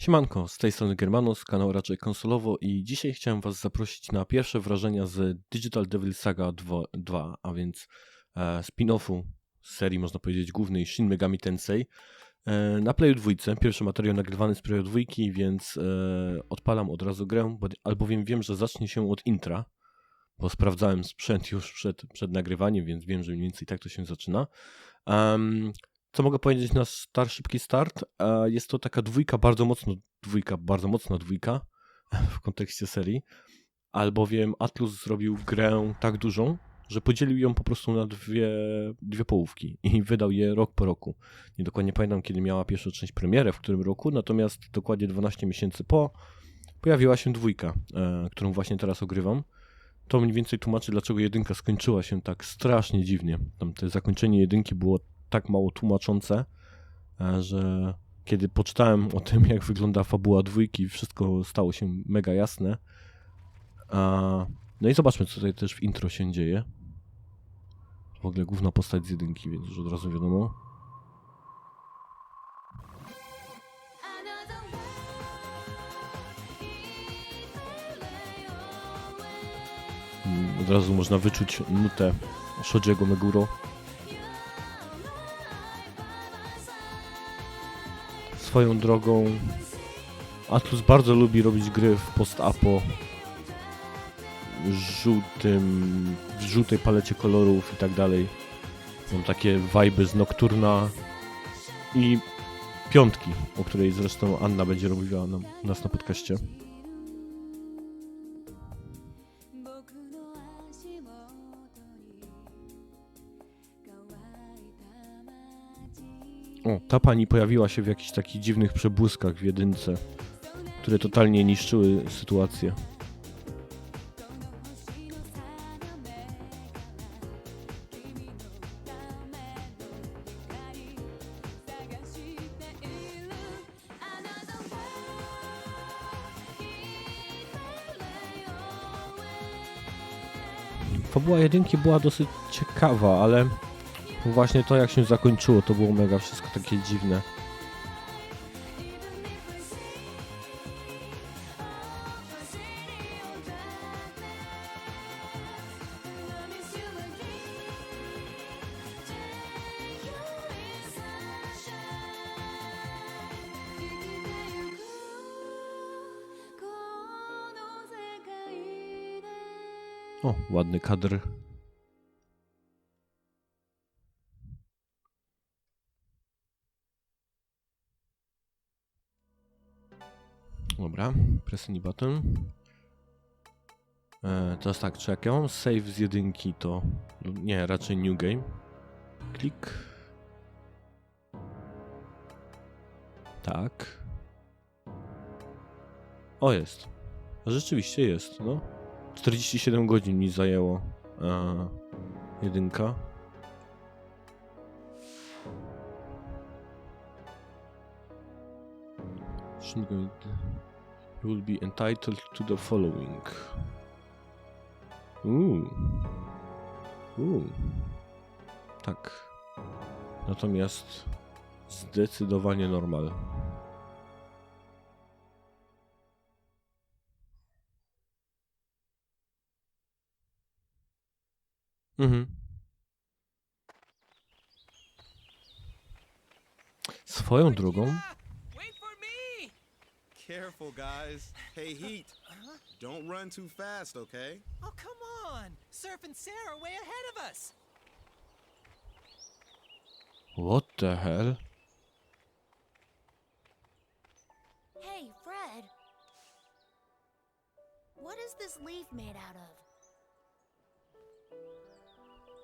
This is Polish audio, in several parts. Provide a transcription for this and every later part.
Siemanko, z tej strony Germanus, kanał raczej konsolowo i dzisiaj chciałem Was zaprosić na pierwsze wrażenia z Digital Devil Saga 2, a więc e, spin-offu serii, można powiedzieć, głównej Shin Megami Tensei. E, na Playu 2, pierwszy materiał nagrywany z Playu 2, więc e, odpalam od razu grę, bo, albowiem wiem, że zacznie się od intra, bo sprawdzałem sprzęt już przed, przed nagrywaniem, więc wiem, że mniej więcej tak to się zaczyna. Um, co mogę powiedzieć na star, szybki start? E, jest to taka dwójka, bardzo mocno dwójka, bardzo mocna dwójka w kontekście serii, albowiem Atlus zrobił grę tak dużą, że podzielił ją po prostu na dwie, dwie połówki i wydał je rok po roku. Nie dokładnie pamiętam, kiedy miała pierwsza część premierę, w którym roku, natomiast dokładnie 12 miesięcy po pojawiła się dwójka, e, którą właśnie teraz ogrywam. To mniej więcej tłumaczy, dlaczego jedynka skończyła się tak strasznie dziwnie. Tam te zakończenie jedynki było tak mało tłumaczące, e, że kiedy poczytałem o tym, jak wygląda fabuła dwójki, wszystko stało się mega jasne. No i zobaczmy, co tutaj też w intro się dzieje. W ogóle główna postać z jedynki, więc już od razu wiadomo. Mm, od razu można wyczuć nutę Shojiego Meguro. Swoją drogą Atlus bardzo lubi robić gry w post-apo żółtym, w żółtej palecie kolorów i tak dalej. Mam takie vibe z Nocturna i piątki, o której zresztą Anna będzie robiła nam, nas na podcaście. Ta pani pojawiła się w jakichś takich dziwnych przebłyskach w jedynce, które totalnie niszczyły sytuację. Fabuła jedynki była dosyć ciekawa, ale właśnie to jak się zakończyło, to było mega wszystko takie dziwne. O, ładny kadr. Dobra, press any button. E, teraz tak, czy jak ja mam save z jedynki, to... Nie, raczej new game. Klik. Tak. O, jest. Rzeczywiście jest, no. 47 godzin mi zajęło e, jedynka. You will be entitled to the following. Uuu. Uuu. Tak. Natomiast zdecydowanie normal. Mhm. Swoją drogą. Wait for me! Careful, guys. Hey, Heat. Don't run too fast, okay? Oh, come on! Surf and Sarah are way ahead of us! What the hell? Hey, Fred. What is this leaf made out of?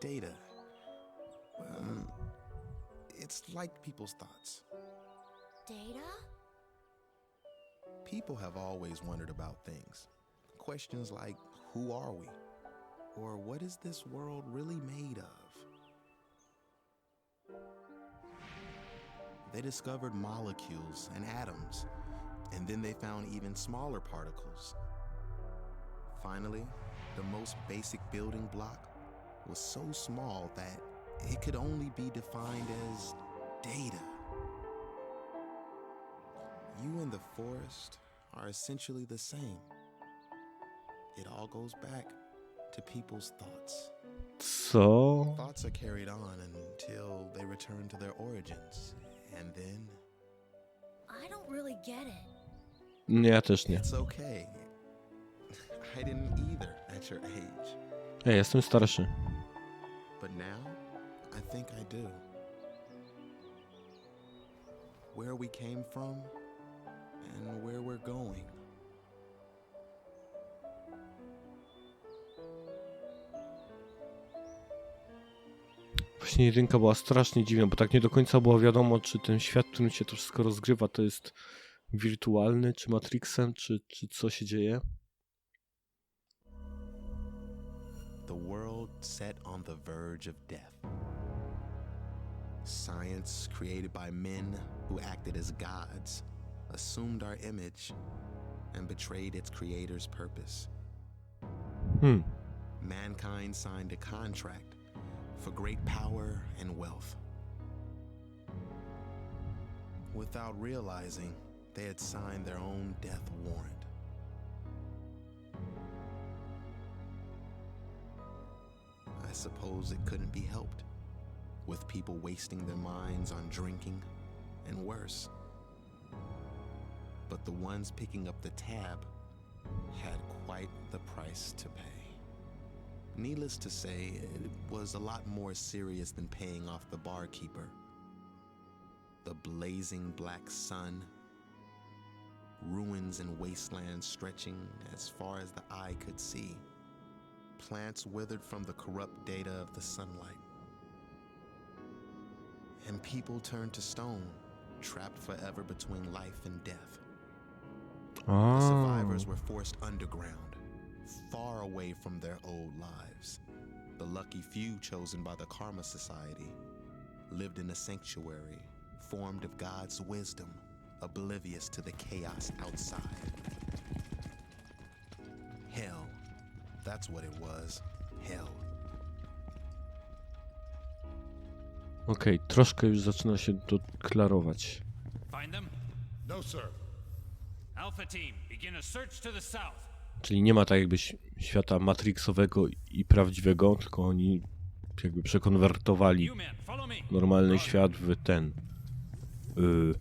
Data. Um, it's like people's thoughts. Data? People have always wondered about things. Questions like, who are we? Or what is this world really made of? They discovered molecules and atoms, and then they found even smaller particles. Finally, the most basic building block was so small that it could only be defined as data. You and the forest are essentially the same. It all goes back to people's thoughts. So Thoughts are carried on until they return to their origins. And then I don't really get it. Nie, ja też nie. it's okay. I didn't either at your age. Ej, jestem starszy. But now, I think I do. Where we came from and where we're going. Właśnie jedynka była strasznie dziwna, bo tak nie do końca było wiadomo, czy ten świat, w którym się to wszystko rozgrywa, to jest wirtualny, czy Matrixem, czy, czy co się dzieje. The world set on the verge of death. Science, created by men who acted as gods, assumed our image and betrayed its creator's purpose. Hmm. Mankind signed a contract for great power and wealth. Without realizing, they had signed their own death warrant. I suppose it couldn't be helped, with people wasting their minds on drinking and worse. But the ones picking up the tab had quite the price to pay. Needless to say, it was a lot more serious than paying off the barkeeper. The blazing black sun, ruins and wastelands stretching as far as the eye could see, plants withered from the corrupt data of the sunlight. And people turned to stone, trapped forever between life and death. The oh. survivors were forced underground, far away from their old lives. The lucky few chosen by the Karma Society lived in a sanctuary formed of God's wisdom, oblivious to the chaos outside. Hell. That's what it was. Hell. okej, troszkę już zaczyna się to klarować. Find them? No, sir. Czyli nie ma tak jakby ś- świata matrixowego i prawdziwego, tylko oni jakby przekonwertowali normalny świat w ten. y,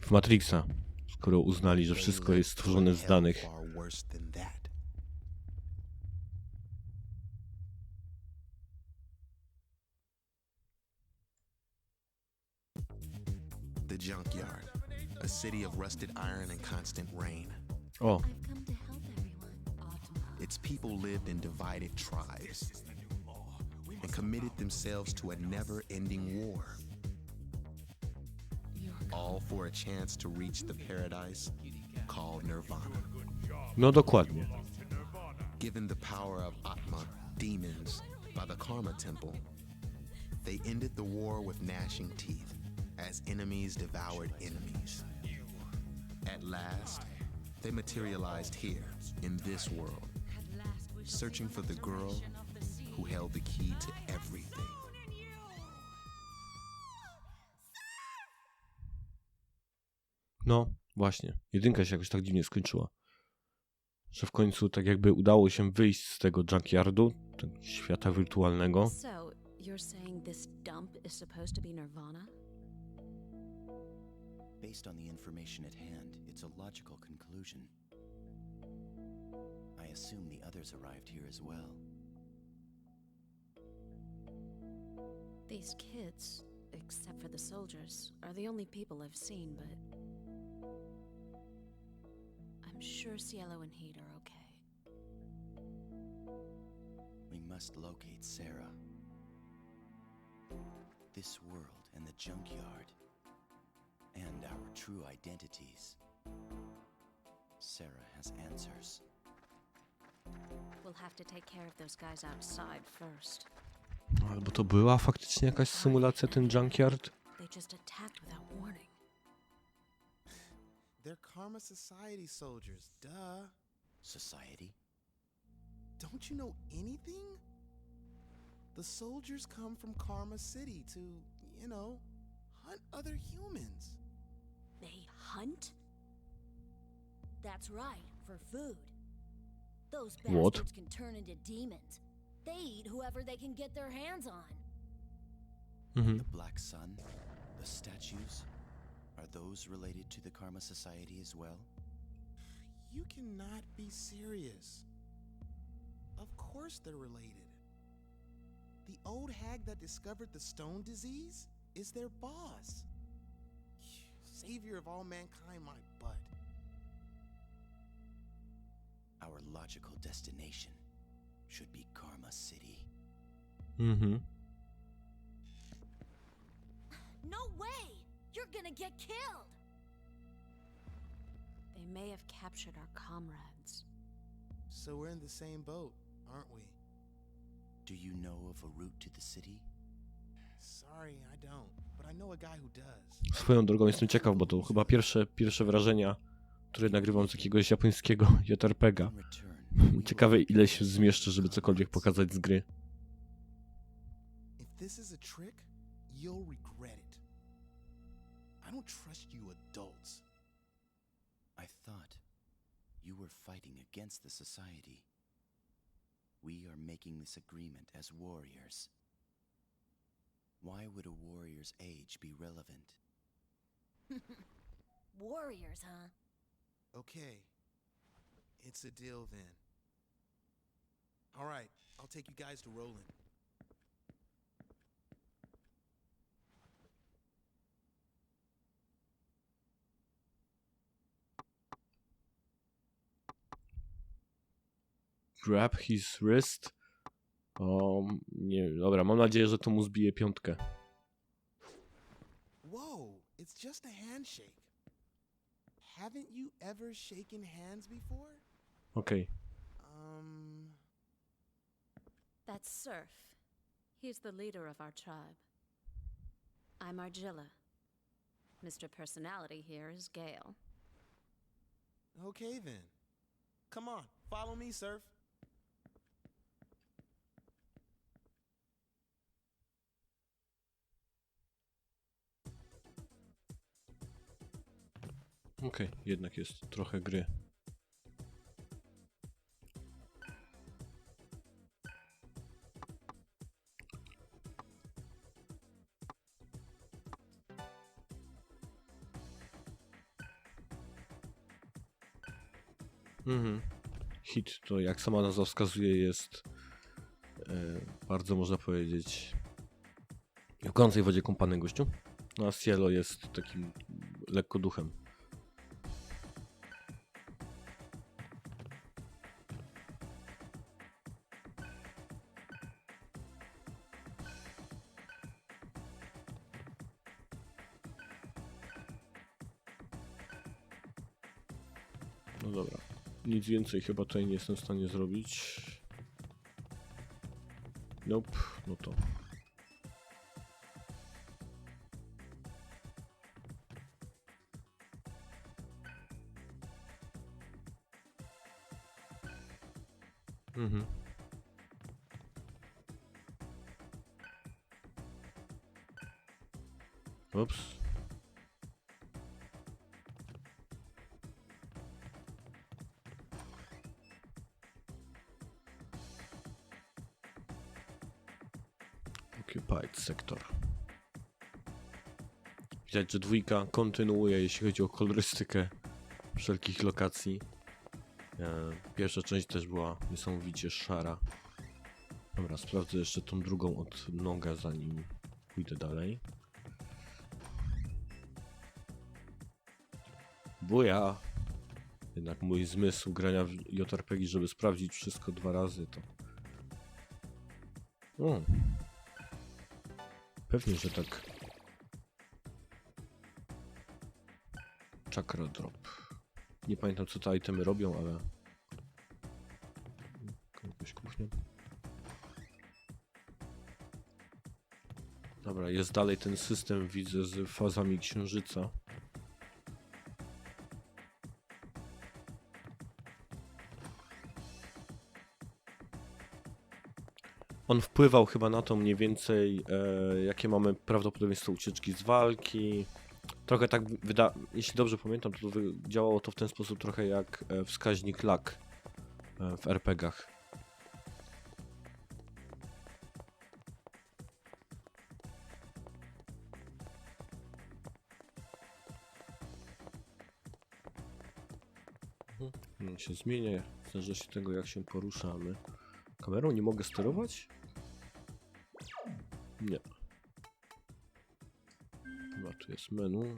w Matrixa. Skoro uznali, że wszystko jest stworzone z danych. The junkyard, a city of rusted iron and constant rain. O, I've come to help everyone. Its people lived in divided tribes and committed themselves to a never ending war. All for a chance to reach the paradise called Nirvana. no dokładnie. Given the power of Atma, demons, by the Karma Temple, they ended the war with gnashing teeth as enemies devoured enemies. At last, they materialized here, in this world, searching for the girl who held the key to everything. No, właśnie. Jedynka się jakoś tak dziwnie skończyła. Że w końcu tak jakby udało się wyjść z tego junkyardu, tego świata wirtualnego. So, you're saying this dump is supposed to be Nirvana? Based on the information at hand, it's a logical conclusion. I assume the others arrived here as well. These kids, except for the soldiers, are the only people I've seen, but. I'm sure Cielo and Heat are okay. We must locate Sarah. This world and the junkyard. And our true identities. Sarah has answers. We'll have to take care of those guys outside first. Albo to była faktycznie jakaś symulacja, ten junkyard? They just attacked without warning. They're Karma Society soldiers, duh. Society? Don't you know anything? The soldiers come from Karma City to, you know, hunt other humans. They hunt? That's right, for food. Those What? bastards can turn into demons. They eat whoever they can get their hands on. Mhm. The Black Sun, the statues, are those related to the Karma Society as well? You cannot be serious. Of course they're related. The old hag that discovered the stone disease is their boss. Savior of all mankind, my butt. Our logical destination should be Karma City. Mm-hmm. No way! You're gonna get killed! They may have captured our comrades. So we're in the same boat, aren't we? Do you know of a route to the city? Sorry, I don't. Swoją drogą jestem ciekaw, bo to chyba pierwsze, pierwsze wrażenia, które nagrywam z jakiegoś japońskiego JRPGa. Ciekawe ile się zmieszczę, żeby cokolwiek pokazać z gry. You were fighting against the society. We are making this agreement as warriors. Why would a warrior's age be relevant? Warriors, huh? Okay. It's a deal then. All right, I'll take you guys to Roland. Grab his wrist. O, nie, dobra, mam nadzieję, że to mu zbije piątkę. Whoa, it's just a handshake. Haven't you ever shaken hands before? Okay. Um, That's Surf. He's the leader of our tribe. I'm Argilla. Mr. Personality here is Gale. okay then. Come on, follow me, Surf. Okej, jednak jest trochę gry. Mhm. Hit to, jak sama nazwa wskazuje, jest e, bardzo, można powiedzieć, w gorącej wodzie kąpany gościu. No a Cielo jest takim lekko duchem. Nic więcej chyba tutaj nie jestem w stanie zrobić. Nope, no to. Occupied sektor. Widać, że dwójka kontynuuje, jeśli chodzi o kolorystykę wszelkich lokacji. E, Pierwsza część też była niesamowicie szara. Dobra, sprawdzę jeszcze tą drugą od noga, zanim pójdę dalej. Buja! Jednak mój zmysł grania w JRPG, żeby sprawdzić wszystko dwa razy, to... O. Pewnie, że tak. Chakra drop. Nie pamiętam co te itemy robią, ale... Jakaś kuchnia. Dobra, jest dalej ten system, widzę, z fazami księżyca. On wpływał chyba na to mniej więcej, e, jakie mamy prawdopodobieństwo ucieczki z walki, Trochę tak wyda... Jeśli dobrze pamiętam, to, działało to w ten sposób trochę jak e, wskaźnik lag e, w RPGach. Mhm. się zmienia w zależności od tego jak się poruszamy. Kamerą nie mogę sterować? Nie. Chyba tu jest menu.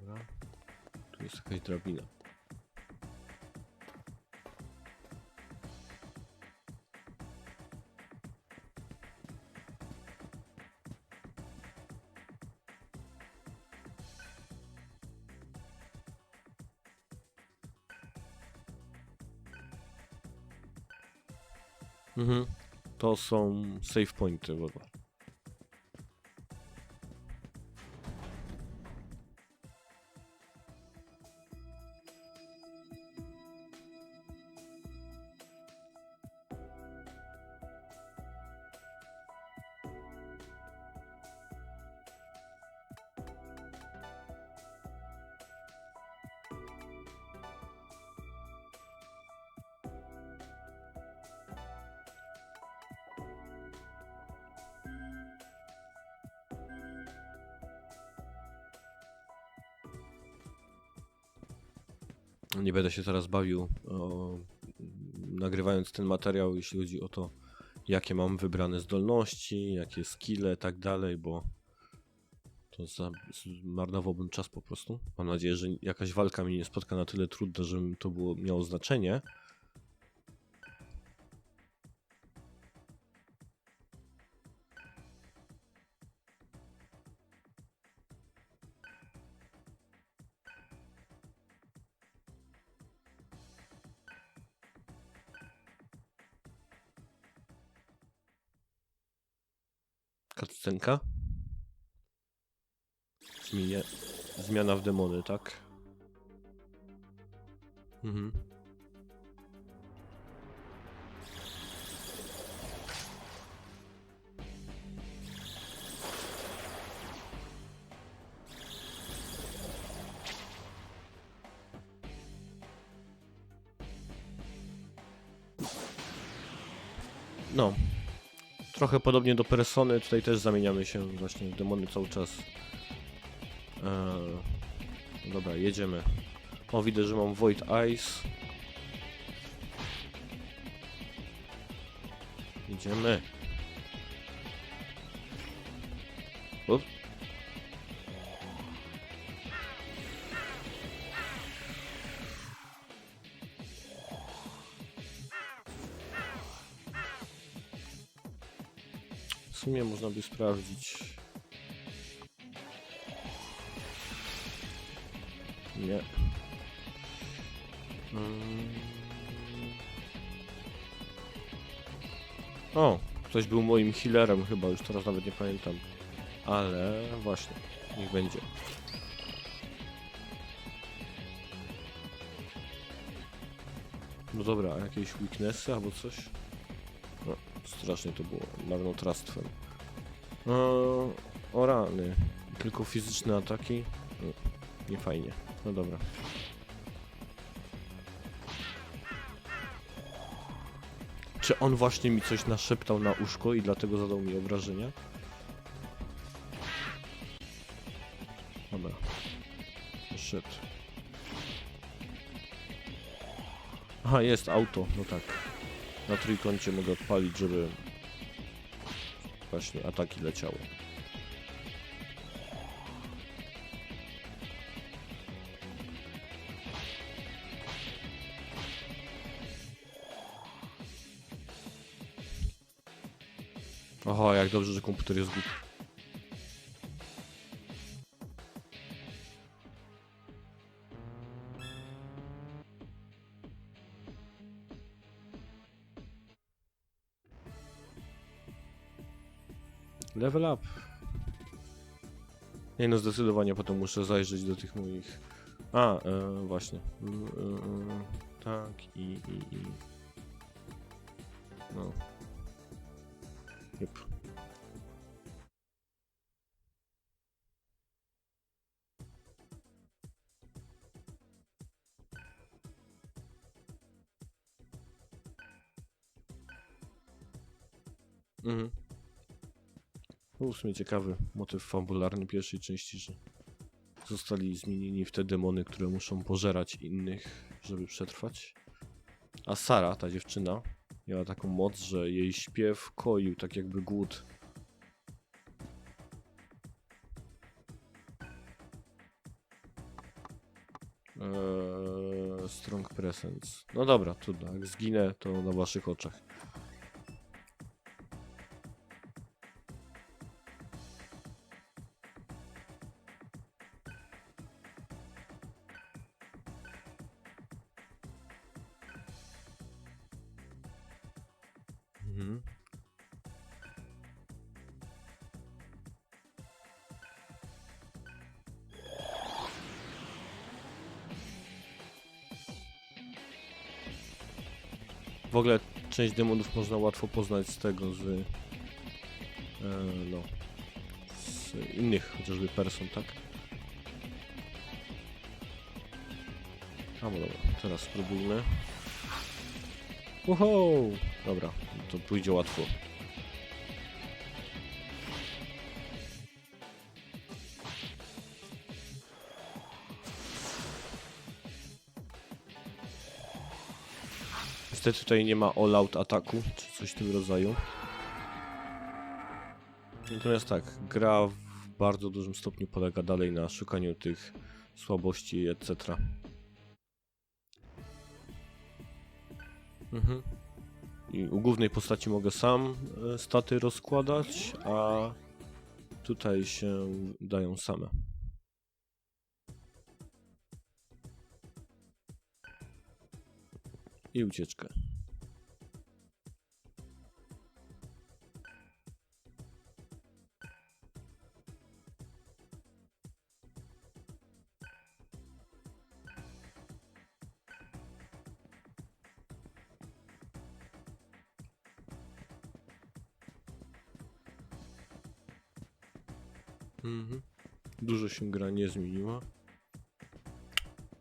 Dobra. Tu jest jakaś drabina. To są save pointy, dobra. Nie będę się teraz bawił o, nagrywając ten materiał, jeśli chodzi o to, jakie mam wybrane zdolności, jakie skille, tak dalej, bo to zmarnowałbym czas po prostu. Mam nadzieję, że jakaś walka mnie nie spotka na tyle trudna, żeby to było miało znaczenie. Zmienia... Zmiana w demony, tak? Mhm. No, Trochę podobnie do Persony, tutaj też zamieniamy się właśnie w demony cały czas. Eee, dobra, jedziemy. O, widzę, że mam Void Eyes. Idziemy. Można by sprawdzić. Nie. Mm. O, ktoś był moim healerem chyba, już teraz nawet nie pamiętam. Ale właśnie, niech będzie. No dobra, jakieś weaknessy albo coś? No, strasznie to było marnotrawstwem. No, o rany. Tylko fizyczne ataki? No, nie fajnie. No dobra. Czy on właśnie mi coś naszeptał na uszko i dlatego zadał mi obrażenia? Dobra. Szedł. Aha, jest auto, no tak. Na trójkącie mogę odpalić, żeby właśnie ataki leciały. Oho, jak dobrze, że komputer jest głupi. Level up. Nie no, zdecydowanie potem muszę zajrzeć do tych moich... A, e, właśnie. E, e, tak i, i, i... No. Yep. Mhm. Był w sumie ciekawy motyw fabularny pierwszej części, że zostali zmienieni w te demony, które muszą pożerać innych, żeby przetrwać. A Sara, ta dziewczyna, miała taką moc, że jej śpiew koił tak jakby głód. Eee, strong presence. No dobra, trudno. Jak zginę, to na waszych oczach. Mhm. W ogóle część demonów można łatwo poznać z tego, z, e, no, z innych chociażby person, tak? A, no dobra, teraz spróbujmy. Uho! Dobra, to pójdzie łatwo. Niestety tutaj nie ma all-out ataku, czy coś w tym rodzaju. Natomiast tak, gra w bardzo dużym stopniu polega dalej na szukaniu tych słabości, etc. Mhm. I u głównej postaci mogę sam e, staty rozkładać, a tutaj się dają same. I ucieczkę. Mhm. Dużo się gra nie zmieniła.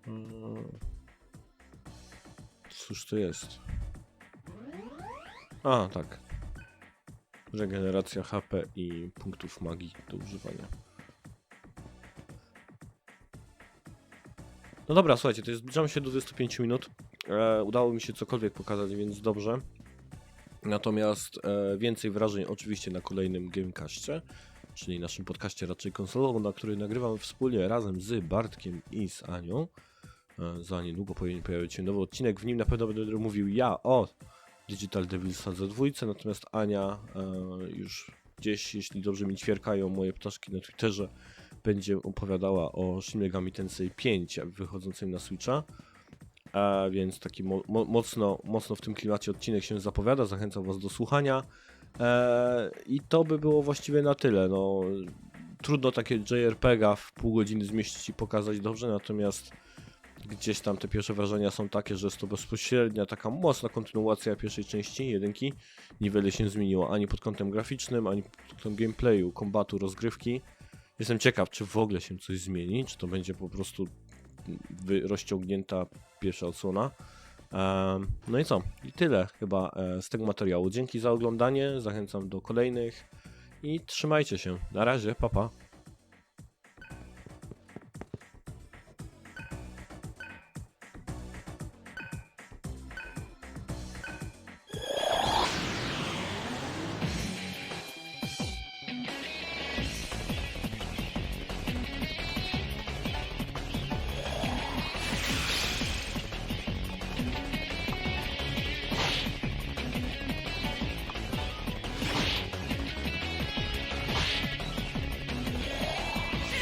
Eee, Cóż to jest? A, tak. Regeneracja HP i punktów magii do używania. No dobra, słuchajcie, to jest, zbliżamy się do 25 minut. E, udało mi się cokolwiek pokazać, więc dobrze. Natomiast e, więcej wrażeń oczywiście na kolejnym Gamecastie, czyli naszym podcaście raczej konsolowym, na który nagrywamy wspólnie razem z Bartkiem i z Anią. E, Za niedługo powinien pojawić się nowy odcinek. W nim na pewno będę mówił ja o Digital Devilsa za dwójce, natomiast Ania e, już gdzieś, jeśli dobrze mi ćwierkają moje ptaszki na Twitterze, będzie opowiadała o Shin Megami Tensei 5 wychodzącym na Switcha. A więc taki mo mocno, mocno w tym klimacie odcinek się zapowiada. Zachęcam Was do słuchania. E, I to by było właściwie na tyle. No, trudno takie JRPG w pół godziny zmieścić i pokazać dobrze, natomiast gdzieś tam te pierwsze wrażenia są takie, że jest to bezpośrednia, taka mocna kontynuacja pierwszej części, jedynki. Niewiele się zmieniło ani pod kątem graficznym, ani pod kątem gameplayu, kombatu, rozgrywki. Jestem ciekaw, czy w ogóle się coś zmieni, czy to będzie po prostu rozciągnięta pierwsza odsłona. No i co? I tyle chyba e, z tego materiału. Dzięki za oglądanie, zachęcam do kolejnych i trzymajcie się. Na razie, papa. Pa.